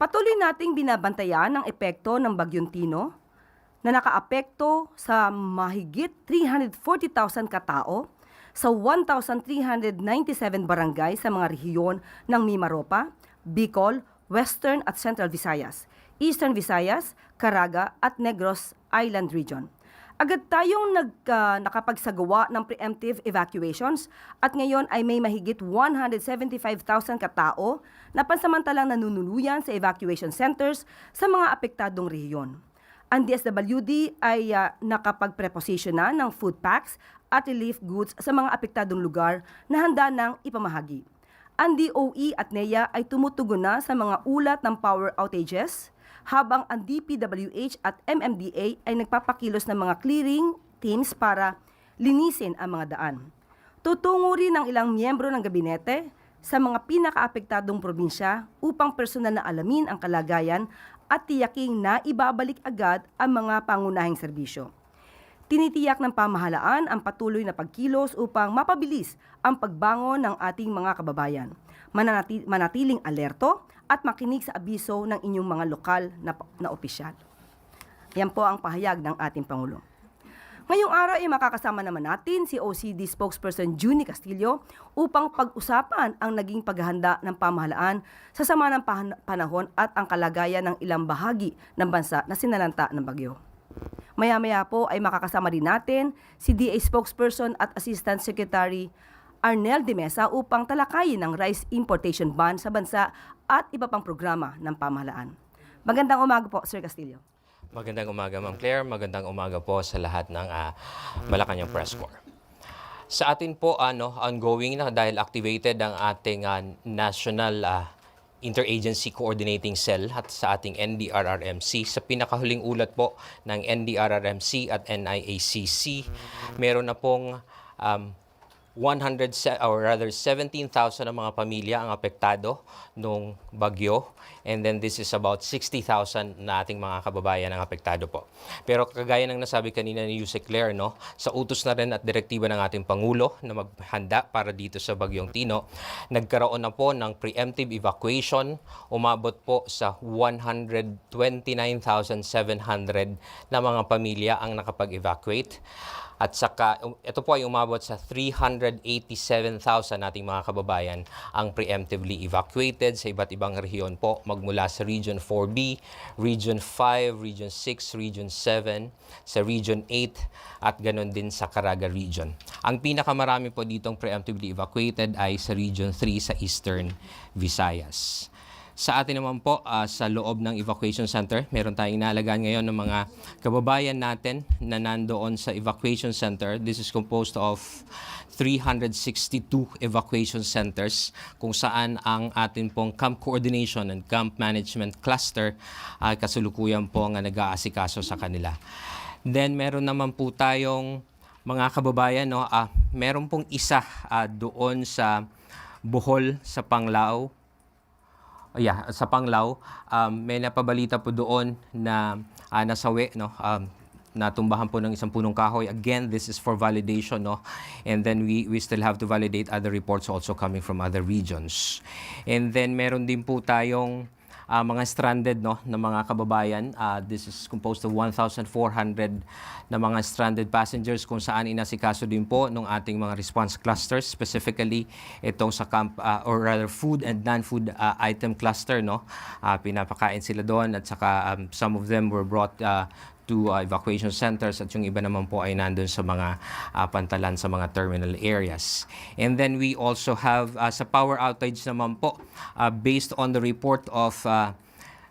Patuloy nating binabantayan ang epekto ng Bagyong Tino na nakaapekto sa mahigit 340,000 katao sa 1,397 barangay sa mga rehiyon ng Mimaropa, Bicol, Western at Central Visayas, Eastern Visayas, Caraga at Negros Island Region. Agad tayong nag, ah, nakapagsagawa ng preemptive evacuations at ngayon ay may mahigit 175,000 katao na pansamantalang nanunuluyan sa evacuation centers sa mga apektadong rehiyon. Ang DSWD ay uh, nakapag-preposition na ng food packs at relief goods sa mga apektadong lugar na handa ng ipamahagi. Ang DOE at NEA ay tumutugon na sa mga ulat ng power outages, habang ang DPWH at MMDA ay nagpapakilos ng mga clearing teams para linisin ang mga daan. Tutungo rin ang ilang miyembro ng gabinete sa mga pinakaapektadong probinsya upang personal na alamin ang kalagayan at tiyaking na ibabalik agad ang mga pangunahing serbisyo. Tinitiyak ng pamahalaan ang patuloy na pagkilos upang mapabilis ang pagbangon ng ating mga kababayan. Mananati- manatiling alerto at makinig sa abiso ng inyong mga lokal na, na opisyal. Yan po ang pahayag ng ating Pangulo. Ngayong araw ay makakasama naman natin si OCD spokesperson Juni Castillo upang pag-usapan ang naging paghahanda ng pamahalaan sa sama ng panahon at ang kalagayan ng ilang bahagi ng bansa na sinalanta ng bagyo. Maya-maya po ay makakasama din natin si DA spokesperson at Assistant Secretary Arnel de Mesa upang talakayin ang rice importation ban sa bansa at iba pang programa ng pamahalaan. Magandang umaga po, Sir Castillo. Magandang umaga, Ma'am Claire. Magandang umaga po sa lahat ng uh, Malacanang Press Corps. Sa atin po, ano, ongoing na dahil activated ang ating ah, National ah, Interagency Coordinating Cell at sa ating NDRRMC. Sa pinakahuling ulat po ng NDRRMC at NIACC, meron na pong um, 100 se- or rather 17,000 na mga pamilya ang apektado nung bagyo and then this is about 60,000 na ating mga kababayan ang apektado po. Pero kagaya ng nasabi kanina ni Yusek Claire, no, sa utos na rin at direktiba ng ating Pangulo na maghanda para dito sa bagyong Tino, nagkaroon na po ng preemptive evacuation, umabot po sa 129,700 na mga pamilya ang nakapag-evacuate. At saka, um, ito po ay umabot sa 387,000 nating mga kababayan ang preemptively evacuated sa iba't ibang rehiyon po magmula sa Region 4B, Region 5, Region 6, Region 7, sa Region 8 at ganon din sa Caraga Region. Ang pinakamarami po ditong preemptively evacuated ay sa Region 3 sa Eastern Visayas. Sa atin naman po, ah, sa loob ng evacuation center, meron tayong inaalagaan ngayon ng mga kababayan natin na nandoon sa evacuation center. This is composed of 362 evacuation centers kung saan ang atin pong camp coordination and camp management cluster ay kasulukuyan po nga nag-aasikaso sa kanila. Then meron naman po tayong mga kababayan, no, ah, meron pong isa ah, doon sa Bohol, sa Panglao, Oh, yeah, sa Panglao, um, may napabalita po doon na uh, nasawi, no? Um, natumbahan po ng isang punong kahoy. Again, this is for validation, no? And then we, we still have to validate other reports also coming from other regions. And then meron din po tayong uh, mga stranded no na mga kababayan. Uh, this is composed of 1,400 na mga stranded passengers kung saan inasikaso din po ng ating mga response clusters, specifically itong sa camp uh, or rather food and non-food uh, item cluster no. Uh, pinapakain sila doon at saka um, some of them were brought uh, to uh, evacuation centers at yung iba naman po ay nandun sa mga uh, pantalan sa mga terminal areas. And then we also have uh, sa power outage naman po uh, based on the report of uh,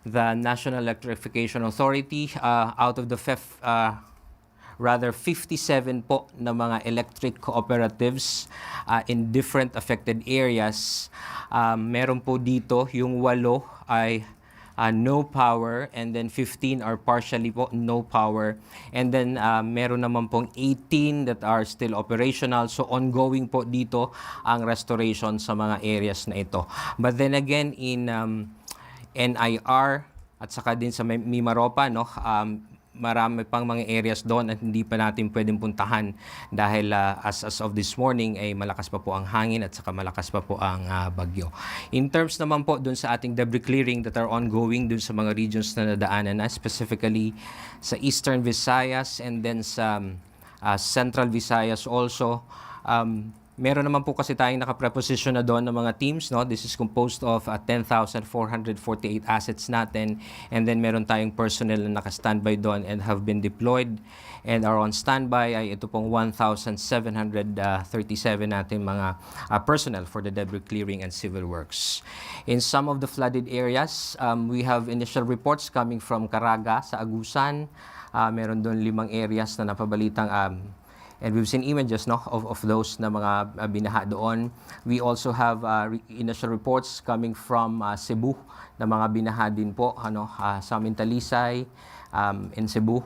the National Electrification Authority uh, out of the FEF uh, rather 57 po na mga electric cooperatives uh, in different affected areas. Um, meron po dito yung walo ay uh, no power and then 15 are partially po no power. And then uh, meron naman pong 18 that are still operational. So ongoing po dito ang restoration sa mga areas na ito. But then again in um, NIR at saka din sa Mimaropa no um, marami pang mga areas doon at hindi pa natin pwedeng puntahan dahil ah, as, as of this morning ay malakas pa po ang hangin at saka malakas pa po ang ah, bagyo. In terms naman po doon sa ating debris clearing that are ongoing doon sa mga regions na nadaanan na specifically sa Eastern Visayas and then sa ah, Central Visayas also um, Meron naman po kasi tayong nakapreposition na doon ng mga teams. No? This is composed of uh, 10,448 assets natin. And then meron tayong personnel na naka-standby doon and have been deployed and are on standby ay ito pong 1,737 natin mga uh, personnel for the debris clearing and civil works. In some of the flooded areas, um, we have initial reports coming from Caraga sa Agusan. Uh, meron doon limang areas na napabalitang um, And we've seen images no, of, of those na mga uh, binaha doon. We also have uh, re- initial reports coming from uh, Cebu na mga binaha din po ano, uh, sa Mintalisay um, in Cebu.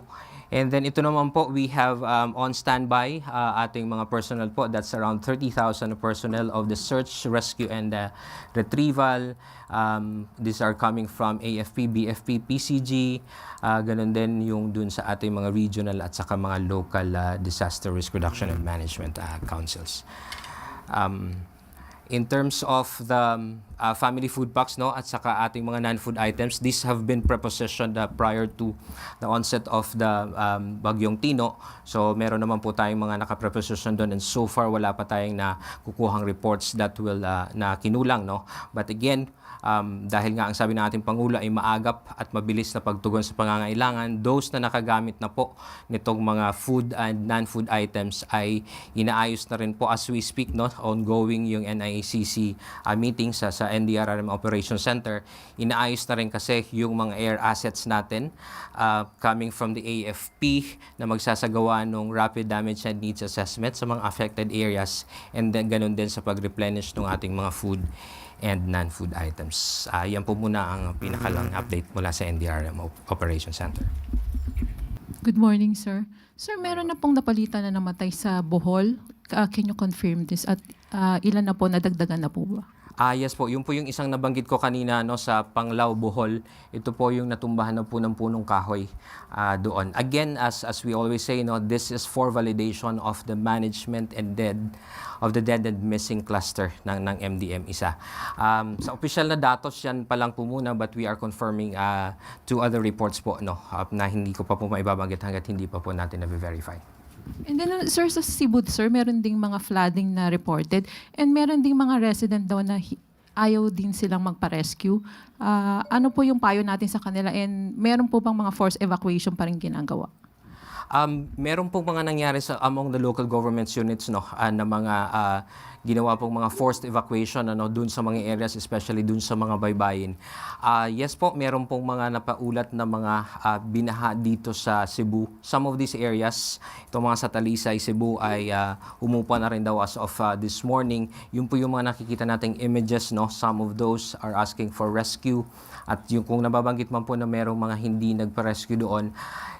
And then ito naman po, we have um, on standby uh, ating mga personnel po. That's around 30,000 personnel of the search, rescue, and uh, retrieval. Um, these are coming from AFP, BFP, PCG. Uh, ganun din yung dun sa ating mga regional at saka mga local uh, disaster risk reduction and management uh, councils. Um, in terms of the um, uh, family food packs no at saka ating mga non-food items these have been prepositioned uh, prior to the onset of the um, bagyong Tino. So meron naman po tayong mga naka-preposition doon and so far wala pa tayong na kukuhang reports that will uh, na kinulang no. But again um, dahil nga ang sabi ng ating Pangulo ay maagap at mabilis na pagtugon sa pangangailangan, those na nakagamit na po nitong mga food and non-food items ay inaayos na rin po as we speak, no? ongoing yung NIACC uh, meeting sa, sa NDRRM Operations Center. Inaayos na rin kasi yung mga air assets natin uh, coming from the AFP na magsasagawa ng rapid damage and needs assessment sa mga affected areas and then ganun din sa pag-replenish ng ating mga food and non-food items. Ah, yan po muna ang pinakalang update mula sa NDRM Op- Operations Center. Good morning, sir. Sir, meron na pong napalitan na namatay sa Bohol. Uh, can you confirm this? At uh, ilan na po nadagdagan na po ba? Ah, yes po. Yun po yung isang nabanggit ko kanina no, sa Panglao, Bohol. Ito po yung natumbahan na po ng punong kahoy ah, doon. Again, as, as we always say, no, this is for validation of the management and dead of the dead and missing cluster ng, ng MDM isa. Um, sa official na datos yan pa lang po muna but we are confirming ah, two other reports po no, ah, na hindi ko pa po maibabanggit hanggat hindi pa po natin na-verify. And then, uh, sir, sa Cebu, sir, meron ding mga flooding na reported and meron ding mga resident daw na ayaw din silang magpa-rescue. Ah, ano po yung payo natin sa kanila and meron po bang mga forced evacuation pa rin ginagawa? Um, meron pong mga nangyari sa among the local governments units no ah, na mga ah, ginawa pong mga forced evacuation ano dun sa mga areas especially dun sa mga baybayin. Ah, yes po, meron pong mga napaulat na mga ah, binaha dito sa Cebu. Some of these areas, itong mga sa Talisay, Cebu ay ah, umupa na rin daw as of ah, this morning. Yun po yung mga nakikita nating images no. Some of those are asking for rescue at yung kung nababanggit man po na merong mga hindi nagpa-rescue doon,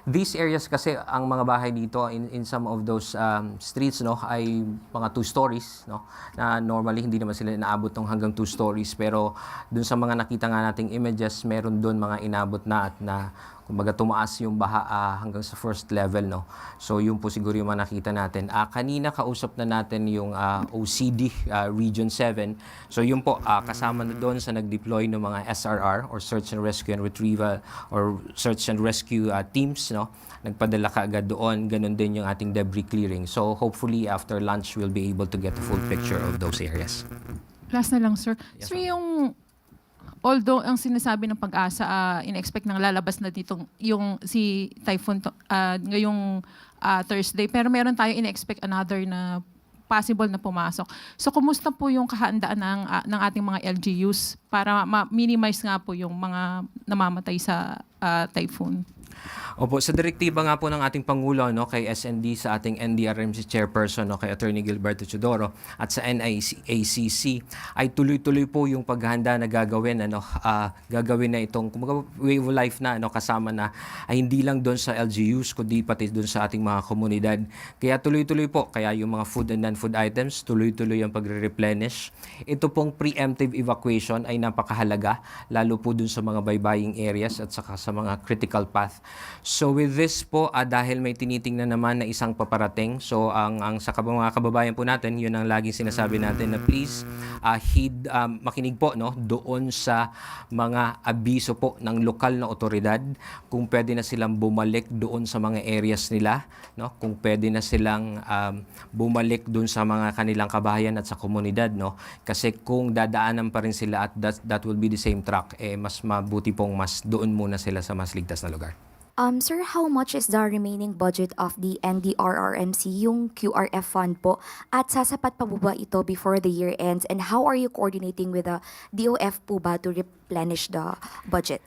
these areas kasi ang mga bahay dito in, in some of those um, streets no ay mga two stories no na normally hindi naman sila inaabot ng hanggang two stories. Pero dun sa mga nakita nga nating images meron doon mga inabot na at na kumbaga tumaas yung baha ah, hanggang sa first level no? So yun po siguro yung nakita natin. Ah, kanina kausap na natin yung ah, OCD ah, Region 7 so yun po ah, kasama na doon sa nag-deploy ng mga SRR or Search and Rescue and Retrieval or Search and Rescue ah, teams no? Nagpadala ka agad doon. Ganun din yung ating debris clearing. So hopefully after lunch we'll be able to get a full picture of those areas. Last na lang, sir. Yes, sir, yung although ang sinasabi ng pag-asa, uh, in-expect ng lalabas na ditong yung si Typhoon to, ah, ngayong ah, Thursday, pero meron tayo in-expect another na possible na pumasok. So, kumusta po yung kahandaan ng, ah, ng ating mga LGUs para ma-minimize nga po yung mga namamatay sa ah, typhoon? Opo, sa direktiba nga po ng ating Pangulo no, kay SND sa ating NDRMC chairperson no, kay Attorney Gilberto Chodoro at sa NIACC ay tuloy-tuloy po yung paghahanda na gagawin ano ah, gagawin na itong kumbaga way of life na ano kasama na ay hindi lang doon sa LGUs kundi pati doon sa ating mga komunidad. Kaya tuloy-tuloy po kaya yung mga food and non-food items tuloy-tuloy ang pagre-replenish. Ito pong preemptive evacuation ay napakahalaga, lalo po dun sa mga baybaying areas at saka sa mga critical path. So with this po, ah, dahil may tinitingnan naman na isang paparating, so ang, ang sa mga kababayan po natin, yun ang laging sinasabi natin na please ah, heed, um, makinig po no, doon sa mga abiso po ng lokal na otoridad, kung pwede na silang bumalik doon sa mga areas nila, no, kung pwede na silang um, bumalik doon sa mga kanilang kabahayan at sa komunidad, no, kasi kung dadaanan pa rin sila at that, that will be the same track, eh, mas mabuti pong mas doon muna sila sa mas ligtas na lugar. Um, sir, how much is the remaining budget of the NDRRMC, yung QRF fund po? At sasapat pa po ba ito before the year ends? And how are you coordinating with the DOF po ba to replenish the budget?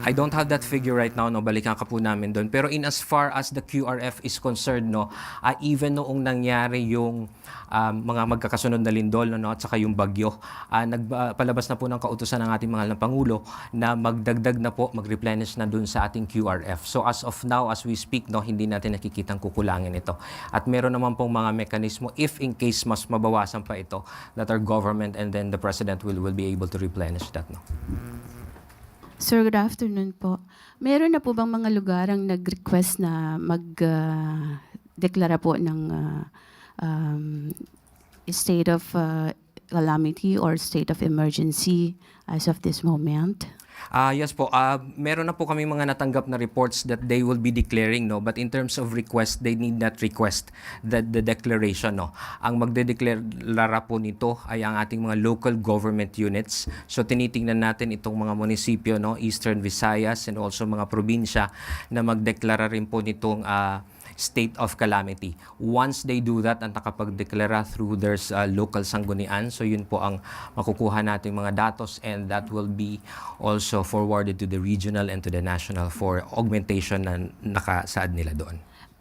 I don't have that figure right now, no, balikan ka po namin doon. Pero in as far as the QRF is concerned, no, ah, even noong nangyari yung um, mga magkakasunod na lindol, no, no, at saka yung bagyo, ah, nagpalabas na po ng kautusan ng ating mahal na Pangulo na magdagdag na po, mag-replenish na doon sa ating QRF. So as of now, as we speak, no, hindi natin nakikitang kukulangin ito. At meron naman pong mga mekanismo, if in case mas mabawasan pa ito, that our government and then the President will, will be able to replenish that. No. Sir, good afternoon po. Meron na po bang mga lugar ang nag-request na mag-deklara po ng ah, um, state of ah, calamity or state of emergency as of this moment? Ah, yes po. Ah, meron na po kami mga natanggap na reports that they will be declaring, no. But in terms of request, they need not request the, the declaration, no. Ang magdedeklara po nito ay ang ating mga local government units. So tinitingnan natin itong mga munisipyo, no, Eastern Visayas and also mga probinsya na magdeklara rin po nitong ah, state of calamity. Once they do that at nakapagdeklara through their uh, local sanggunian, so yun po ang makukuha nating mga datos and that will be also forwarded to the regional and to the national for augmentation na nakasaad nila doon.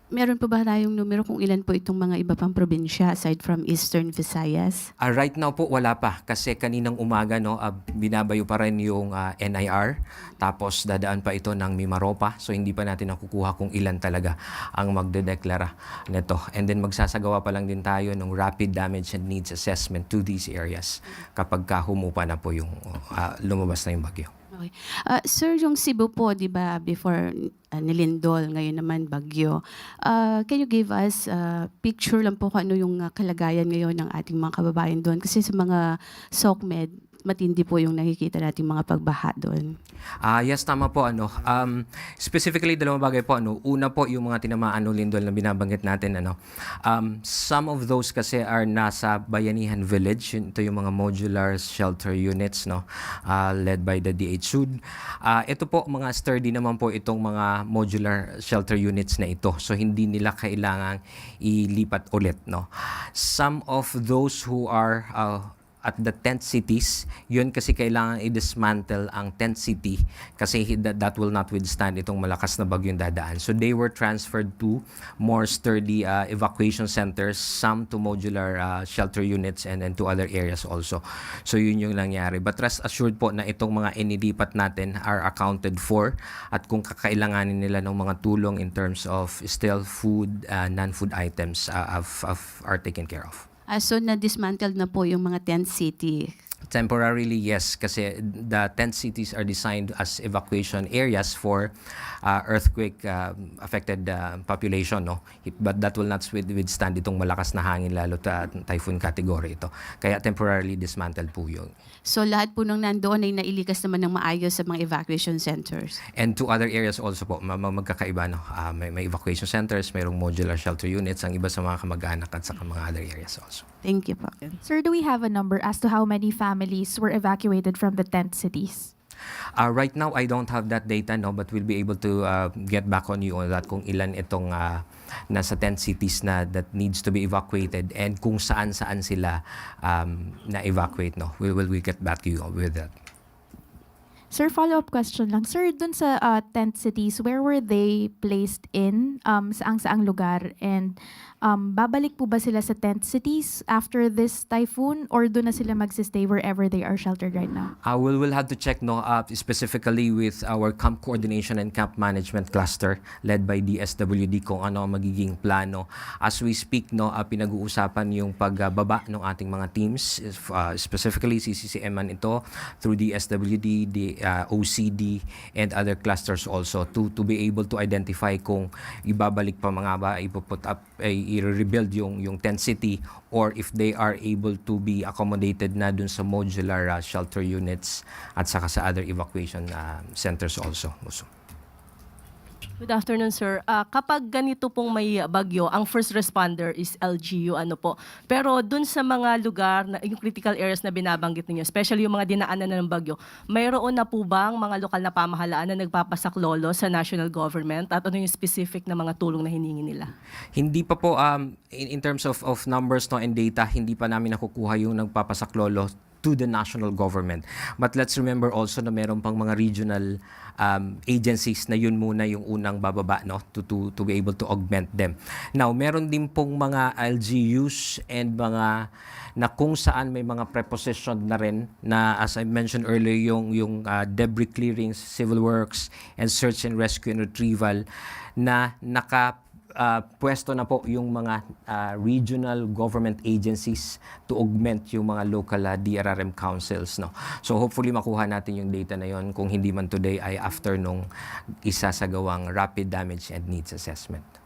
Meron po ba tayong numero kung ilan po itong mga iba pang probinsya aside from Eastern Visayas? Ah, right now po wala pa kasi kaninang umaga no ah, binabayo pa rin yung ah, NIR tapos dadaan pa ito ng Mimaropa so hindi pa natin nakukuha kung ilan talaga ang magdedeklara nito and then magsasagawa pa lang din tayo ng rapid damage and needs assessment to these areas kapag ka humupa na po yung ah, lumabas na yung bagyo. Okay. Ah, sir, yung Cebu po, di ba, before ah, nilindol, ngayon naman bagyo. Ah, can you give us a picture lang po kung ano yung ah, kalagayan ngayon ng ating mga kababayan doon? Kasi sa mga SOCMED, matindi po yung nakikita nating mga pagbaha doon. Ah, yes, tama po. Ano, um, specifically, dalawang bagay po. Ano, una po, yung mga tinamaan ng lindol na binabanggit natin. Ano, um, some of those kasi are nasa Bayanihan Village. Ito yung mga modular shelter units no, ah, led by the DHSUD. Ah, ito po, mga sturdy naman po itong mga modular shelter units na ito. So, hindi nila kailangang ilipat ulit. No. Some of those who are ah, at the tent cities, yun kasi kailangan i-dismantle ang tent city kasi that, that will not withstand itong malakas na bagyong dadaan. So they were transferred to more sturdy uh, evacuation centers, some to modular uh, shelter units and then to other areas also. So yun yung nangyari. But rest assured po na itong mga inilipat natin are accounted for at kung kakailanganin nila ng mga tulong in terms of still food, uh, non-food items uh, of, of, are taken care of. Ah, so, na-dismantled na po yung mga tent city. Temporarily, yes, kasi the tent cities are designed as evacuation areas for uh, earthquake uh, affected uh, population, no. But that will not with- withstand itong malakas na hangin lalo ta typhoon category ito. Kaya temporarily dismantled po yun. So, lahat po nung nandoon ay nailikas naman ng maayos sa mga evacuation centers. And to other areas also po, ma- ma- magkakaiba, no. Ah, may, may evacuation centers, mayroong modular shelter units, ang iba sa mga kamag-anak at sa mga other areas also. Thank you po. Sir, do we have a number as to how many families were evacuated from the tent cities? Uh, right now, I don't have that data, no, but we'll be able to uh, get back on you on that kung ilan itong uh, nasa 10 cities na that needs to be evacuated and kung saan-saan sila um, na-evacuate. No? We will we get back to you with that. Sir, follow-up question lang. Sir, dun sa uh, tent cities, where were they placed in? Um, saang-saang lugar? And um, babalik po ba sila sa tent cities after this typhoon? Or doon na sila magsistay wherever they are sheltered right now? Uh, we'll, we'll have to check no, uh, specifically with our camp coordination and camp management cluster led by DSWD kung ano ang magiging plano. As we speak, no, uh, pinag-uusapan yung pagbaba ng ating mga teams, uh, specifically CCCM man ito, through DSWD, the uh, OCD, and other clusters also to to be able to identify kung ibabalik pa mga ba, ipuput up, ay i-rebuild yung, yung tent city or if they are able to be accommodated na dun sa modular uh, shelter units at saka sa other evacuation uh, centers also. also. Good afternoon, sir. Ah, kapag ganito pong may bagyo, ang first responder is LGU, ano po. Pero dun sa mga lugar, na, yung critical areas na binabanggit ninyo, especially yung mga dinaanan na ng bagyo, mayroon na po bang mga lokal na pamahalaan na nagpapasaklolo sa national government? At ano yung specific na mga tulong na hiningi nila? Hindi pa po um, in, in terms of of numbers no and data, hindi pa namin nakukuha yung nagpapasaklolo to the national government. But let's remember also na meron pang mga regional um, agencies na yun muna yung unang bababa no to, to to be able to augment them. Now, meron din pong mga LGUs and mga na kung saan may mga preposition na rin na as I mentioned earlier yung yung uh, debris clearing, civil works and search and rescue and retrieval na naka uh, pwesto na po yung mga uh, regional government agencies to augment yung mga local uh, DRRM councils. No? So hopefully makuha natin yung data na yon kung hindi man today ay after nung isa sa gawang rapid damage and needs assessment.